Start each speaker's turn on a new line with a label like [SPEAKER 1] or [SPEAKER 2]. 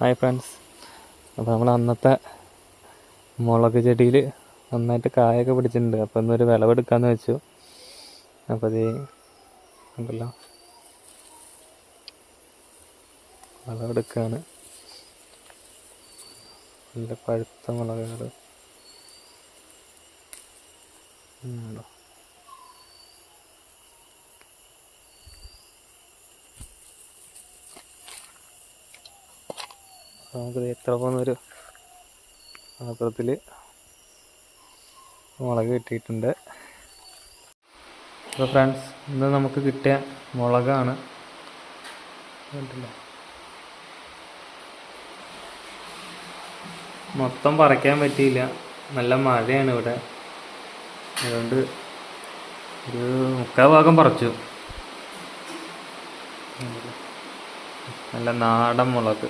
[SPEAKER 1] Hi friends അപ്പോൾ നമ്മൾ അന്നത്തെ മുളക് ചെടിയിൽ നന്നായിട്ട് കായൊക്കെ പിടിച്ചിട്ടുണ്ട്. അപ്പോൾ ഇന്നൊരു വിളവെടുക്കാമെന്ന് വെച്ചു. അപ്പോൾ ഇത് ഉണ്ടല്ലോ. വിളവെടുക്കുകയാണ് നല്ല പഴുത്ത മുളകുകൾ ഉണ്ടോ നമുക്കിത് എത്ര പോകുന്നൊരു പാത്രത്തിൽ മുളക് കിട്ടിയിട്ടുണ്ട്. അപ്പോൾ ഫ്രണ്ട്സ് ഇന്ന് നമുക്ക് കിട്ടിയ മുളകാണ്. മൊത്തം പറിക്കാൻ പറ്റിയില്ല. നല്ല മഴയാണ് ഇവിടെ. അതുകൊണ്ട് ഒരു മുക്കാൽ ഭാഗം പറിച്ചു. നല്ല നാടൻ മുളക്.